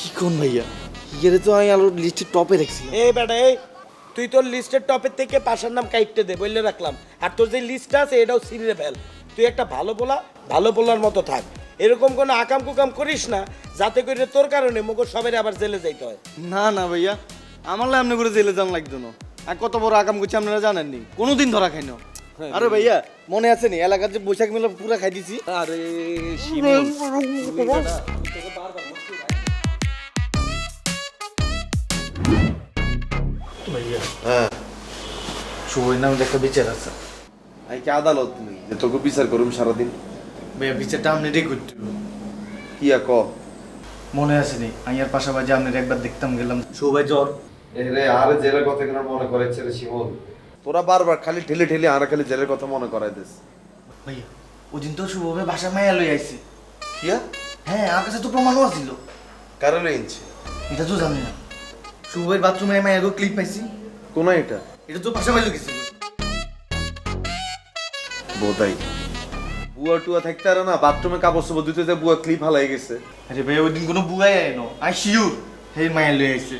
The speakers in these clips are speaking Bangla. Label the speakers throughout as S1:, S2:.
S1: কি কোন ভাইয়া? ইয়েরে তো আমি আলোর লিস্টের টপে রাখছিলাম
S2: এই বেটা এই তুই তোর লিস্টের টপের থেকে পাশার নাম কাইটতে দে বললে রাখলাম। আর তোর যে লিস্ট আছে এটাও সিরিয়ে ফেল। তুই একটা ভালো বলা ভালো বলার মতো থাক। এরকম কোনো আকাম কুকাম করিস না যাতে করে তোর কারণে মগর সবাই আবার জেলে যাইতে হয়।
S1: না না ভাইয়া আমার লাই আপনি করে জেলে যান লাগতো না। আর কত বড় আকাম করছি আপনারা জানেননি? কোনোদিন ধরা খাই না। আরে ভাইয়া মনে আছে নি এলাকার যে বৈশাখ মেলা পুরা খাই দিছি।
S2: আরে
S1: হ্যাঁ। শুভই নামে একটা বিচার আছে।
S3: আই কি আদালত যে তোকে বিচার করুম সারাদিন।
S1: ভাইয়া বিচারটা আপনি রে করতে হবে।
S3: কিয়া ক?
S1: মনে আছে নি পাশাপাশি আপনার একবার দেখতাম গেলাম। জ্বর।
S3: এরে আরে জেলের কথা কেন মনে করাইছে রে শিমন তোরা বারবার খালি ঠেলে ঠেলে আর খালি জেলের কথা মনে করাই দিস
S1: ভাইয়া ওদিন তো বাসা মাইয়া লই আইছে।
S3: কিয়া?
S1: হ্যাঁ আমার কাছে তো প্রমাণও আছিল।
S3: কারণ ইঞ্চি
S1: এটা তো জানি না। শুভের বাথরুমে মাইয়া গো ক্লিপ পাইছি।
S3: কোন এটা?
S1: এটা তো বাসা মাইলো গেছিল
S3: বোধাই। বুয়া টুয়া থাকতে আর না বাথরুমে কাপড় চোপড় ধুতে যে বুয়া ক্লিপ হালাই গেছে।
S1: আরে ভাই ওই দিন কোনো বুয়াই আইনো আই শিওর হে মাইয়া লই আইছে।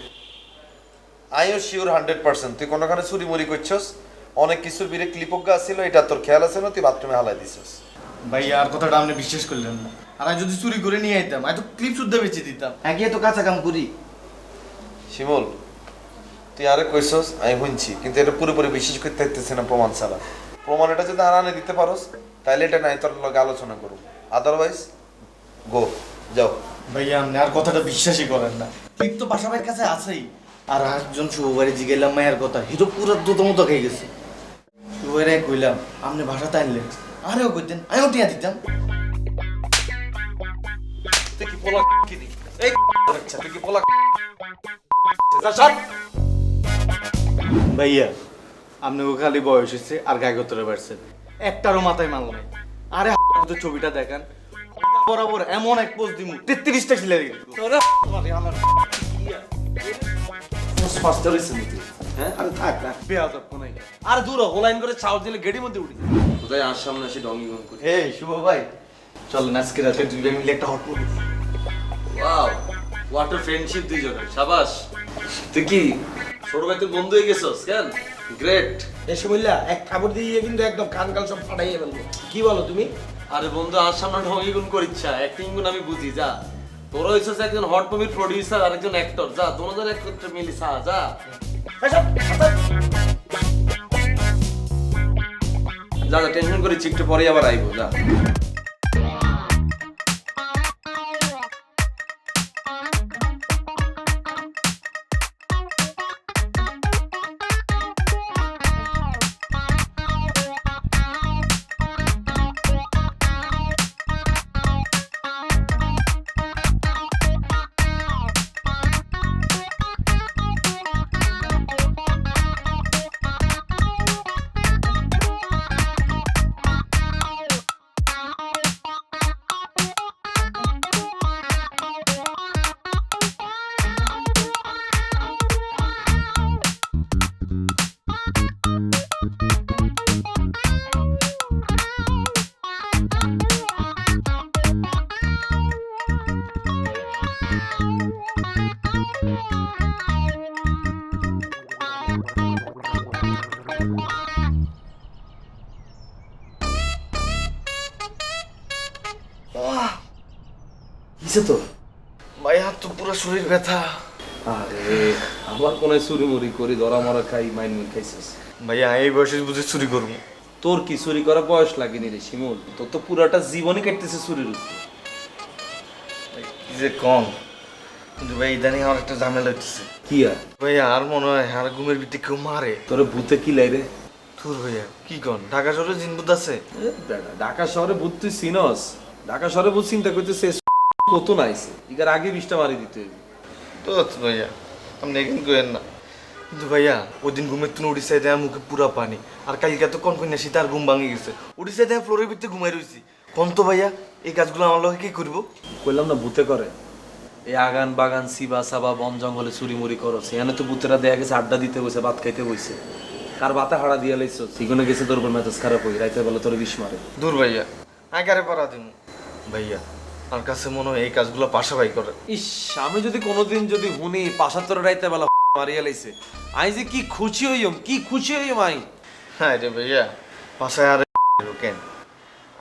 S3: আইও শিওর হান্ড্রেড পার্সেন্ট তুই কোনোখানে চুরি মুড়ি করছস? অনেক কিছুর বিরে ক্লিপজ্ঞা ছিল এটা তোর খেয়াল আছে না তুই বাথরুমে হালাই দিছস?
S1: ভাই আর কথাটা আপনি বিশ্বাস করলেন না। আর আমি যদি চুরি করে নিয়ে আইতাম আমি তো ক্লিপ শুদ্ধ বেঁচে দিতাম। আগে তো কাঁচা কাম করি।
S3: শিমুল তুই আরে কইছস আমি শুনছি কিন্তু এটা পুরোপুরি বিশ্বাস করতে পারতেছি না প্রমাণ ছাড়া। প্রমাণ এটা যদি আর আনে দিতে পারোস তাহলে এটা নাই তোর লগে আলোচনা করব আদারওয়াইজ গো যাও।
S1: ভাইয়া আপনি আর কথাটা বিশ্বাসই করেন না। ক্লিপ তো বাসা ভাইয়ের কাছে আছেই। আর একজন শুভবাড়ি জিগেলাম মায়ের কথা হিরো পুরো দুটো মতো খেয়ে গেছে। শুভবাড়ি কইলাম আপনি ভাষাতে আনলেন আরেও কইতেন আমিও টিয়া দিতাম। ভাইয়া আপনি খালি বয়স হয়েছে আর গায়ে গতরে একটারও মাথায় মাল নাই আরে তো ছবিটা দেখান। বরাবর এমন এক পোস্ট দিমু তেত্রিশটা
S3: নাকি হ্যাঁ? আরে
S2: দূর করে চাউল দিলে গেড়ির মধ্যে উঠে
S3: কোথায় আর সামনে এসে ডঙ্গি করে।
S1: হে শুভ ভাই চলেন আজকে রাতে দুইটা মিলে একটা হট
S4: ওয়াও ওয়াটার ফ্রেন্ডশিপ দুইজনের। সাবাস। তুই কি ছোট ভাই বন্ধু হয়ে গেছস কেন? গ্রেট
S2: এ সময় এক খাবার দিয়ে কিন্তু একদম কান কাল সব ফাটাইয়ে ফেলব। কি বলো তুমি?
S4: আরে বন্ধু আর সামনে ঢঙ্গি গুণ করিচ্ছা অ্যাক্টিং গুণ আমি বুঝি যা। তোরা হইছস একজন হট মুভির প্রডিউসার আর একজন অ্যাক্টর যা একত্রে মিলি সা যা।
S2: এসব।
S4: যা যা টেনশন করিচ্ছি একটু পরে আবার আইবো যা।
S1: কিসে তো ভাই হাত তো পুরো শরীর ব্যথা।
S4: আরে আমার কোন চুরি মুড়ি করি ধরা মরা খাই মাইন মুই খাইছিস।
S1: ভাইয়া এই বয়সে বুঝে চুরি করব।
S4: তোর কি চুরি করা বয়স লাগেনি রে শিমুল? তোর তো পুরাটা জীবনই কাটতেছে চুরির উপর।
S1: যে কম। কিন্তু ভাই ইদানিং আমার একটা ঝামেলা হচ্ছে
S4: কি আর?
S1: ভাই আর মনে হয় আর ঘুমের ভিতরে কেউ মারে।
S4: তোরে ভূতে কি লাই রে?
S1: তোর ভাইয়া কি কন? ঢাকা শহরে জিনবুদ আছে?
S4: ঢাকা শহরে ভূত তুই চিনস? ঢাকা শহরে ভূত চিন্তা করতেছে কত নাইছে? ইগার আগে বিশটা মারি দিতে হইবে।
S1: তো ভাইয়া আপনি এখানে করেন না। কিন্তু ভাইয়া ওই দিন ঘুমের তুমি উড়িষ্যায় দেওয়ার মুখে পুরা পানি। আর কালকে তো কন কন্যা শীত আর ঘুম ভাঙে গেছে। উড়িষ্যায় দেওয়া ফ্লোরের ভিতরে ঘুমাই রয়েছি কোন তো ভাইয়া এই কাজগুলো আমার লোকে কি করব?
S4: কইলাম না ভূতে করে। এই আগান বাগান সিবা সাবা বন জঙ্গলে চুরি মুড়ি করস এখানে তো ভূতেরা দেয়া গেছে আড্ডা দিতে বসে ভাত খাইতে বসে। কার বাতা হাড়া দিয়ে লাইছো? সিগনে গেছে তোর উপর মেজাজ খারাপ হই রাইতে বলে তোর বিষ মারে।
S1: দূর ভাইয়া আগারে পারা দিমু ভাইয়া আমার কাছে মনে হয় এই কাজগুলো পাশাপাই করে।
S4: ইস আমি যদি কোনোদিন যদি হুনি পাশা তোর রাইতে বেলা মারিয়া লাইছে। আই যে কি খুশি হইম কি খুশি হইম আই?
S1: হ্যাঁ রে ভাইয়া বাসায় আর কেন?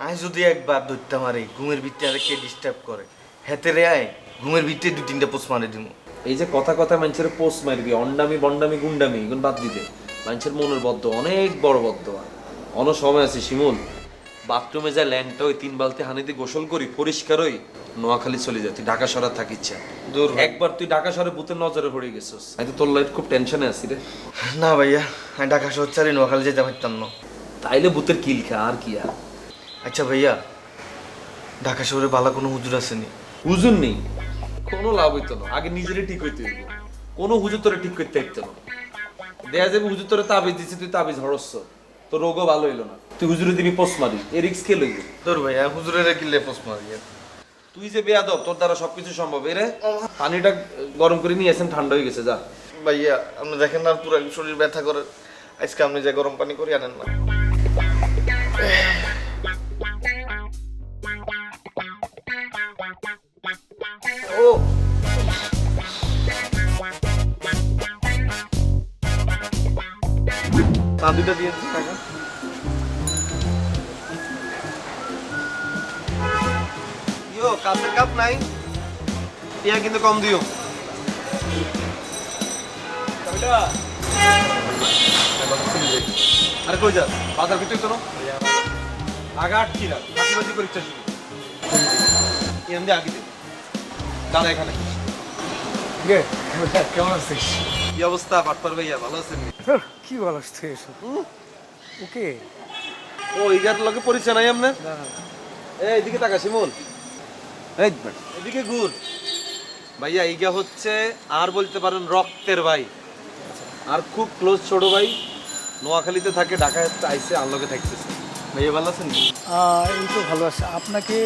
S1: আয় যদি একবার ধরতে মারি ঘুমের ভিত্তি আর কে ডিস্টার্ব করে হেতে রে আয়। ঘুমের ভিত্তি দু তিনটা পোস্ট মারি দিব
S4: এই যে কথা কথা মানুষের পোস্ট মারবি অন্ডামি বন্ডামি গুন্ডামি এগুলো বাদ দিতে। মানুষের মনের বদ্ধ অনেক বড় বদ্ধ। অন সময় আছে শিমুল। বাথরুমে যা ল্যাংটা ওই তিন বালতি হানিতে গোসল করি পরিষ্কার হই নোয়াখালী চলে যায় তুই ঢাকা শহরে থাকিচ্ছে
S1: দূর।
S4: একবার তুই ঢাকা শহরে ভূতের নজরে পড়ে গেছিস। আমি তো তোর লাইট খুব টেনশনে আছি রে।
S1: না ভাইয়া আমি ঢাকা শহর চারি নোয়াখালী যেতে পারতাম না।
S4: তাইলে ভূতের কিল খা আর কি আর?
S1: আচ্ছা ভাইয়া ঢাকা শহরে বালা কোনো হুজুর আসেনি।
S4: হুজুর নেই? কোনো লাভ হইতো না। আগে নিজেরই ঠিক হইতে হইব। কোনো হুজুর তোরে ঠিক করতে হইতো না। দেয়া যাবে হুজুর তোরে তাবিজ দিচ্ছে তুই তাবিজ হরস্য। তোর রোগও ভালো হইল না। তুই হুজুরে দিবি পোস্ট মারি এ রিক্স কে লইব?
S1: তোর ভাইয়া হুজুরের কিনলে পোস্ট মারি।
S4: তুই যে বেয়াদব তোর দ্বারা সবকিছু সম্ভব। এরে পানিটা গরম করে নিয়ে আসেন ঠান্ডা হয়ে গেছে যা।
S1: ভাইয়া আপনি দেখেন না পুরো শরীর ব্যথা করে। আজকে আপনি যে গরম পানি করে আনেন না। পা দুটা দিয়েছি কাকা
S3: ইয়ো কাপের কাপ নাই। টিয়া কিন্তু কম দিও।
S4: আরে কই যা বাজার ভিতরে তো আগা আটকি না বাজি পরীক্ষা শুরু। এখান দিয়ে আগে দে দাঁড়া এখানে।
S5: কেমন আছিস?
S3: কি অবস্থা? পাটপার ভাইয়া ভালো আছেন?
S5: কি বলস তুই এসব? ওকে?
S4: ও ইগার লগে পরিচয় নাই আপনার? এই এদিকে তাকা শিমুল। এই এদিকে ঘুর। ভাইয়া ইগা হচ্ছে আর বলতে পারেন রক্তের ভাই। আর খুব ক্লোজ ছোট ভাই। নোয়াখালীতে থাকে ঢাকায় আইসে আনলগে থাকতেছে।
S1: ভাইয়া ভালো আছেন?
S5: এই তো ভালো আছে। আপনাকে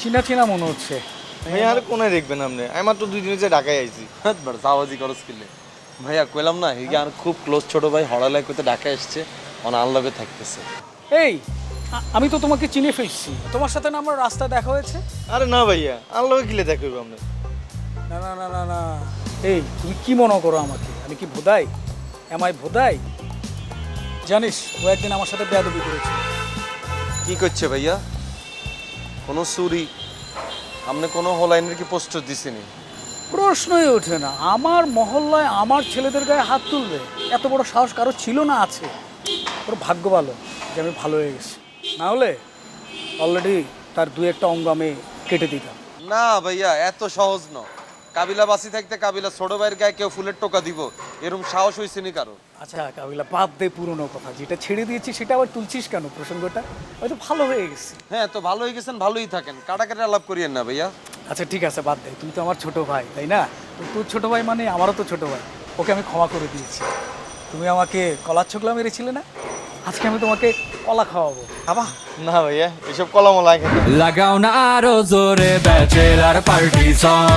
S5: চিনা চিনা মনে হচ্ছে।
S1: ভাইয়া আর কোনায় দেখবেন আপনি? আমি মাত্র দুই দিনের যে ঢাকায় আইছি।
S4: বড় সাওয়াজি করস কিলে ভাইয়া কইলাম না হিগা আর খুব ক্লোজ ছোট ভাই হড়ালাই করতে ঢাকায় এসছে অন আনলগে থাকতেছে।
S5: এই আমি তো তোমাকে চিনে ফেলছি। তোমার সাথে না আমার রাস্তা দেখা হয়েছে?
S1: আরে না ভাইয়া আনলোকে কিলে দেখব আপনি
S5: না না না না না। এই তুমি কি মনে করো আমাকে? আমি কি ভোদাই? M I ভোদাই? জানিস ও একদিন আমার সাথে বেয়াদবি করেছে।
S3: কি করছে ভাইয়া? কোনো চুরি? আপনি কোনো হলাইনের কি পোস্টার দিছেনি?
S5: প্রশ্নই ওঠে না। আমার মহল্লায় আমার ছেলেদের গায়ে হাত তুলবে? এত বড় সাহস কারও ছিল না আছে? ওর ভাগ্য ভালো যে আমি ভালো হয়ে গেছি। না হলে অলরেডি তার দু একটা অঙ্গ আমি কেটে দিতাম।
S3: না ভাইয়া এত সহজ ন কাবিলা বাসি থাকতে কাবিলা ছোট ভাইয়ের গায়ে কেউ ফুলের টোকা দিব এরকম সাহস হয়েছে নি কারও
S5: আচ্ছা কাবিলা বাদ দে পুরনো কথা যেটা ছেড়ে দিয়েছি সেটা আবার তুলছিস কেন প্রসঙ্গটা? হয়তো ভালো হয়ে গেছে।
S3: হ্যাঁ তো ভালো হয়ে গেছেন ভালোই থাকেন। কাটাকাটি আলাপ করিয়েন না ভাইয়া।
S5: আচ্ছা ঠিক আছে বাদ দে তুই তো আমার ছোট ভাই তাই না? তো তোর ছোট ভাই মানে আমারও তো ছোট ভাই ওকে আমি ক্ষমা করে দিয়েছি। তুমি আমাকে কলার ছোকলা মেরেছিলে না? আজকে আমি তোমাকে কলা খাওয়াবো।
S1: আবা না ভাইয়া এসব কলামলা খেতে।
S6: লাগাও না আরও জোরে ব্যাচেলার পার্টি সং